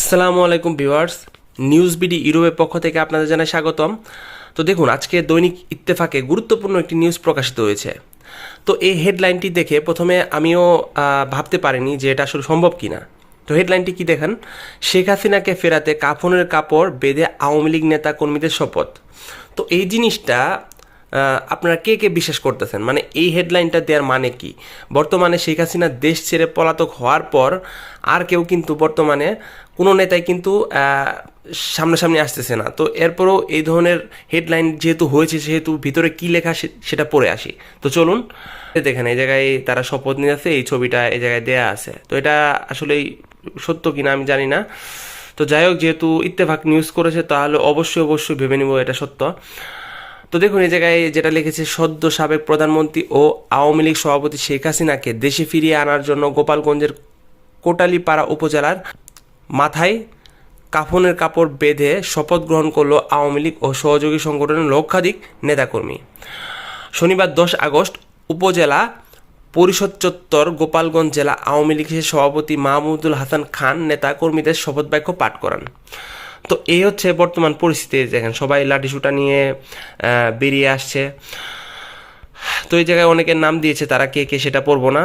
আসসালামু আলাইকুম viewers news BD ইউরোপের পক্ষ থেকে আপনাদের জানাই স্বাগতম। তো দেখুন, আজকে দৈনিক ইত্তেফাকে গুরুত্বপূর্ণ একটি নিউজ প্রকাশিত হয়েছে। তো এই হেডলাইনটি দেখে প্রথমে আমিও ভাবতে পারিনি যে এটা আসলে সম্ভব কি না তো হেডলাইনটি কি দেখেন? শেখ হাসিনাকে ফেরাতে কাফনের কাপড় বেঁধে আওয়ামী লীগ নেতা কর্মীদের শপথ। তো এই জিনিসটা আপনারা কে কে বিশ্বাস করতেছেন? মানে এই হেডলাইনটা দেওয়ার মানে কি? বর্তমানে শেখ হাসিনা দেশ ছেড়ে পলাতক হওয়ার পর আর কেউ কিন্তু বর্তমানে কোনো নেতাই কিন্তু সামনাসামনি আসতেছে না। তো এরপরও এই ধরনের হেডলাইন যেহেতু হয়েছে, সেহেতু ভিতরে কি লেখা সেটা পড়ে আসি। তো চলুন, দেখেন এই জায়গায় তারা শপথ নিয়ে আছে এই ছবিটা এই জায়গায় দেয়া আছে। তো এটা আসলেই সত্য কিনা আমি জানি না। তো যাই হোক, যেহেতু ইত্তেফাক নিউজ করেছে, তাহলে অবশ্যই অবশ্যই ভেবে নিব এটা সত্য। তো দেখুন, এই জায়গায় যেটা লিখেছে, সদ্য সাবেক প্রধানমন্ত্রী ও আওয়ামী লীগ সভাপতি শেখ হাসিনাকে দেশে ফিরিয়ে আনার জন্য গোপালগঞ্জের কোটালীপাড়া উপজেলার মাথায় কাফনের কাপড় বেঁধে শপথ গ্রহণ করল আওয়ামী লীগ ও সহযোগী সংগঠনের লক্ষাধিক নেতাকর্মী। শনিবার দশ আগস্ট উপজেলা পরিষদ চত্বর গোপালগঞ্জ জেলা আওয়ামী লীগের সভাপতি মাহমুদুল হাসান খান নেতা কর্মীদের শপথ বাক্য পাঠ করান। তো এই হচ্ছে বর্তমান পরিস্থিতি, দেখেন সবাই লাঠিসুটা নিয়ে বেরিয়ে আসছে। তো এই জায়গায় অনেকের নাম দিয়েছে, তারা কে কে সেটা পড়ব না।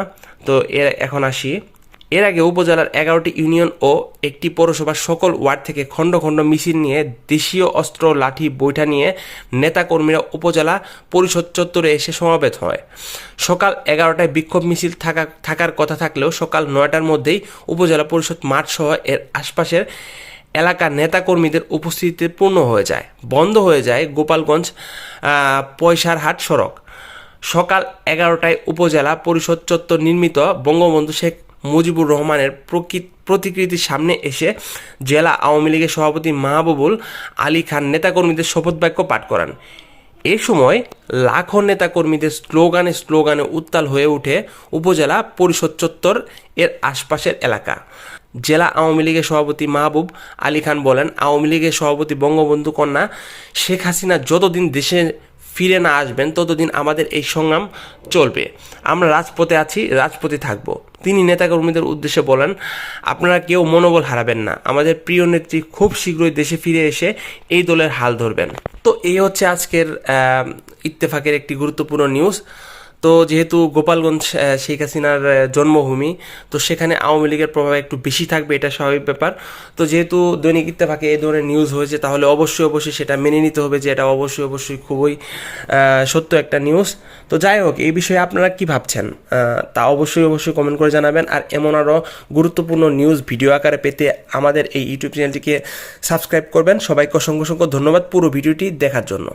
তো এর, এখন আসি। এর আগে উপজেলার এগারোটি ইউনিয়ন ও একটি পৌরসভার সকল ওয়ার্ড থেকে খণ্ড খণ্ড মিছিল নিয়ে দেশীয় অস্ত্র, লাঠি, বৈঠা নিয়ে নেতাকর্মীরা উপজেলা পরিষদ চত্বরে এসে সমাবেত হয়। সকাল এগারোটায় বিক্ষোভ মিছিল থাকা, থাকার কথা থাকলেও সকাল নয়টার মধ্যেই উপজেলা পরিষদ মাঠ সহ এর আশপাশের এলাকার নেতাকর্মীদের উপস্থিতিতে পূর্ণ হয়ে যায়। বন্ধ হয়ে যায় গোপালগঞ্জ পয়সার পয়সারহাট সড়ক। সকাল এগারোটায় উপজেলা পরিষদ চত্বর নির্মিত বঙ্গবন্ধু শেখ মুজিবুর রহমানের প্রকৃত প্রতিকৃতির সামনে এসে জেলা আওয়ামী লীগের সভাপতি মাহবুবুল আলী খান নেতাকর্মীদের শপথ বাক্য পাঠ করান। এ সময় লাখো নেতাকর্মীদের স্লোগানে স্লোগানে উত্তাল হয়ে ওঠে উপজেলা পরিষদ চত্বর এর আশপাশের এলাকা। জেলা আওয়ামী লীগের সভাপতি মাহবুব আলী খান বলেন, আওয়ামী লীগের সভাপতি বঙ্গবন্ধু কন্যা শেখ হাসিনা যতদিন দেশে ফিরে না আসবেন, ততদিন আমাদের এই সংগ্রাম চলবে। আমরা রাজপথে আছি, রাজপথে থাকব। তিনি নেতাকর্মীদের উদ্দেশ্যে বলেন, আপনারা কেউ মনোবল হারাবেন না। আমাদের প্রিয় নেত্রী খুব শীঘ্রই দেশে ফিরে এসে এই দলের হাল ধরবেন। তো এই হচ্ছে আজকের ইত্তেফাকের একটি গুরুত্বপূর্ণ নিউজ তো যেহেতু গোপালগঞ্জ শেখ হাসিনার জন্মভূমি, তো সেখানে আওয়ামী লীগের প্রভাব একটু বেশি থাকবে, এটা স্বাভাবিক ব্যাপার। তো যেহেতু দৈনিক ইত্তেফাকে এই ধরনের নিউজ হয়েছে, তাহলে অবশ্যই অবশ্যই সেটা মেনে নিতে হবে যে এটা অবশ্যই অবশ্যই খুবই সত্য একটা নিউজ তো যাই হোক, এই বিষয়ে আপনারা কি ভাবছেন? তা অবশ্যই অবশ্যই কমেন্ট করে জানাবেন। আর এমন আরও গুরুত্বপূর্ণ নিউজ ভিডিও আকারে পেতে আমাদের এই ইউটিউব চ্যানেলটিকে সাবস্ক্রাইব করবেন। সবাইকে অসংখ্য অসংখ্য ধন্যবাদ পুরো ভিডিওটি দেখার জন্য।